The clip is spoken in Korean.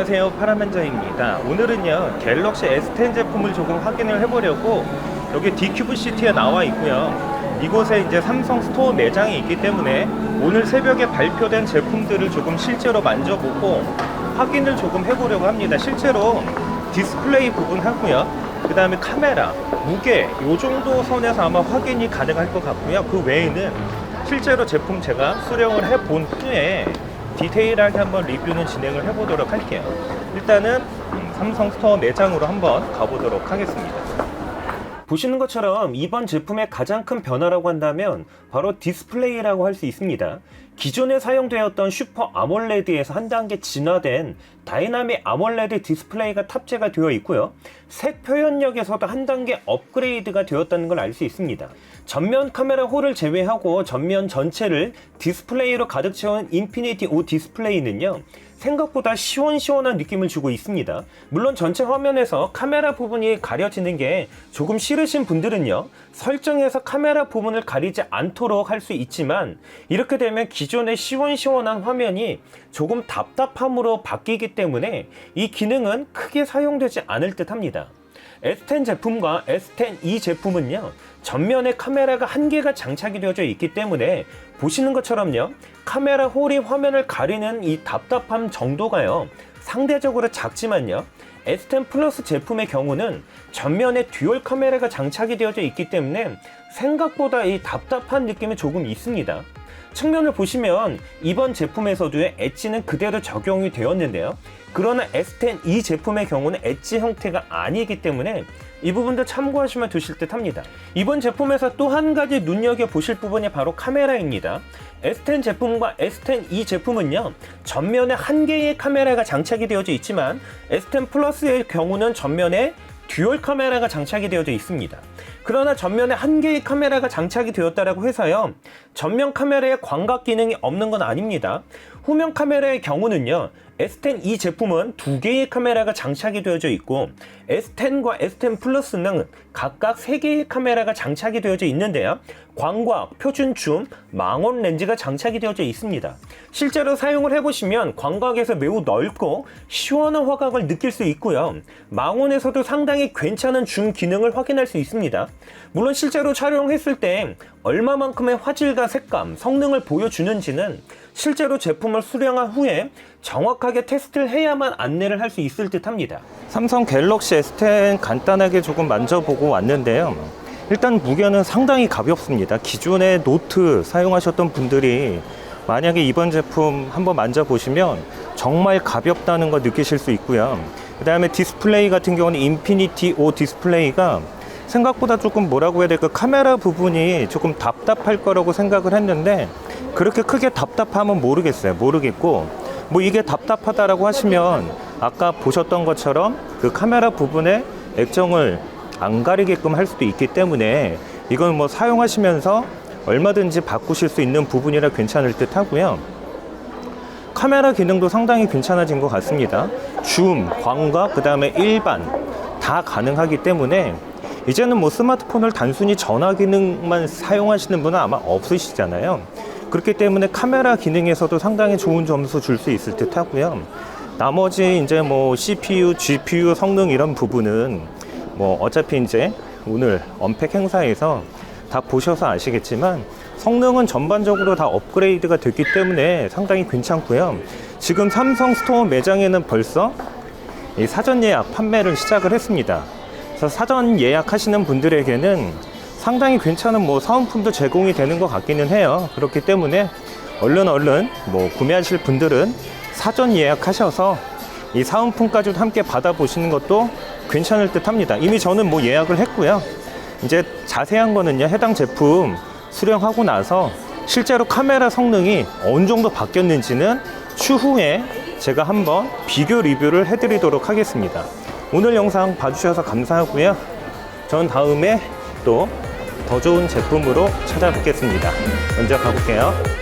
안녕하세요. 파라맨저입니다. 오늘은요 갤럭시 S10 제품을 조금 확인을 해보려고 여기 디큐브 시티에 나와 있고요. 이곳에 이제 삼성 스토어 매장이 있기 때문에 오늘 새벽에 발표된 제품들을 조금 실제로 만져보고 확인을 조금 해보려고 합니다. 실제로 디스플레이 부분 하고요. 그 다음에 카메라, 무게 요 정도 선에서 아마 확인이 가능할 것 같고요. 그 외에는 실제로 제품 제가 수령을 해본 후에 디테일하게 한번 리뷰는 진행을 해보도록 할게요. 일단은 음, 삼성 스토어 매장으로 한번 가보도록 하겠습니다. 보시는 것처럼 이번 제품의 가장 큰 변화라고 한다면 바로 디스플레이라고 할 수 있습니다. 기존에 사용되었던 슈퍼 아몰레드에서 한 단계 진화된 다이나믹 아몰레드 디스플레이가 탑재가 되어 있고요. 색 표현력에서도 한 단계 업그레이드가 되었다는 걸 알 수 있습니다. 전면 카메라 홀을 제외하고 전면 전체를 디스플레이로 가득 채운 인피니티 O 디스플레이는요. 생각보다 시원시원한 느낌을 주고 있습니다. 물론 전체 화면에서 카메라 부분이 가려지는 게 조금 싫으신 분들은요, 설정에서 카메라 부분을 가리지 않도록 할 수 있지만, 이렇게 되면 기존의 시원시원한 화면이 조금 답답함으로 바뀌기 때문에 이 기능은 크게 사용되지 않을 듯 합니다. S10 제품과 S10e 제품은요, 전면에 카메라가 한 개가 장착이 되어져 있기 때문에 보시는 것처럼요, 카메라 홀이 화면을 가리는 이 답답함 정도가요, 상대적으로 작지만요, S10 플러스 제품의 경우는 전면에 듀얼 카메라가 장착이 되어져 있기 때문에 생각보다 이 답답한 느낌이 조금 있습니다. 측면을 보시면 이번 제품에서도 엣지는 그대로 적용이 되었는데요. 그러나 S10e 제품의 경우는 엣지 형태가 아니기 때문에 이 부분도 참고하시면 되실 듯 합니다. 이번 제품에서 또 한 가지 눈여겨보실 부분이 바로 카메라입니다. S10 제품과 S10e 제품은요, 전면에 한 개의 카메라가 장착이 되어져 있지만 S10 플러스의 경우는 전면에 듀얼 카메라가 장착이 되어져 있습니다. 그러나 전면에 한 개의 카메라가 장착이 되었다라고 해서요. 전면 카메라에 광각 기능이 없는 건 아닙니다. 후면 카메라의 경우는요. S10e 제품은 두 개의 카메라가 장착이 되어져 있고 S10과 S10 플러스는 각각 세 개의 카메라가 장착이 되어져 있는데요. 광각, 표준 줌, 망원 렌즈가 장착이 되어져 있습니다. 실제로 사용을 해보시면 광각에서 매우 넓고 시원한 화각을 느낄 수 있고요. 망원에서도 상당히 괜찮은 줌 기능을 확인할 수 있습니다. 물론 실제로 촬영했을 때 얼마만큼의 화질과 색감, 성능을 보여주는지는 실제로 제품을 수령한 후에 정확하게 테스트를 해야만 안내를 할 수 있을 듯 합니다. 삼성 갤럭시 S10 간단하게 조금 만져보고 왔는데요. 일단 무게는 상당히 가볍습니다. 기존의 노트 사용하셨던 분들이 만약에 이번 제품 한번 만져보시면 정말 가볍다는 거 느끼실 수 있고요. 그 다음에 디스플레이 같은 경우는 인피니티 O 디스플레이가 생각보다 조금 뭐라고 해야 될까 카메라 부분이 조금 답답할 거라고 생각을 했는데 그렇게 크게 답답함은 모르겠어요. 모르겠고 뭐 이게 답답하다라고 하시면 아까 보셨던 것처럼 그 카메라 부분에 액정을 안 가리게끔 할 수도 있기 때문에 이건 뭐 사용하시면서 얼마든지 바꾸실 수 있는 부분이라 괜찮을 듯 하고요. 카메라 기능도 상당히 괜찮아진 것 같습니다. 줌, 광각, 그 다음에 일반 다 가능하기 때문에 이제는 뭐 스마트폰을 단순히 전화 기능만 사용하시는 분은 아마 없으시잖아요. 그렇기 때문에 카메라 기능에서도 상당히 좋은 점수 줄 수 있을 듯 하고요. 나머지 이제 뭐 CPU, GPU 성능 이런 부분은 뭐 어차피 이제 오늘 언팩 행사에서 다 보셔서 아시겠지만 성능은 전반적으로 다 업그레이드가 됐기 때문에 상당히 괜찮고요. 지금 삼성 스토어 매장에는 벌써 이 사전 예약 판매를 시작을 했습니다. 그래서 사전 예약하시는 분들에게는 상당히 괜찮은 뭐 사은품도 제공이 되는 것 같기는 해요. 그렇기 때문에 얼른 얼른 뭐 구매하실 분들은 사전 예약하셔서 이 사은품까지도 함께 받아보시는 것도 괜찮을 듯 합니다. 이미 저는 뭐 예약을 했고요. 이제 자세한 거는요, 해당 제품 수령하고 나서 실제로 카메라 성능이 어느 정도 바뀌었는지는 추후에 제가 한번 비교 리뷰를 해드리도록 하겠습니다. 오늘 영상 봐주셔서 감사하고요. 전 다음에 또 더 좋은 제품으로 찾아뵙겠습니다. 먼저 가볼게요.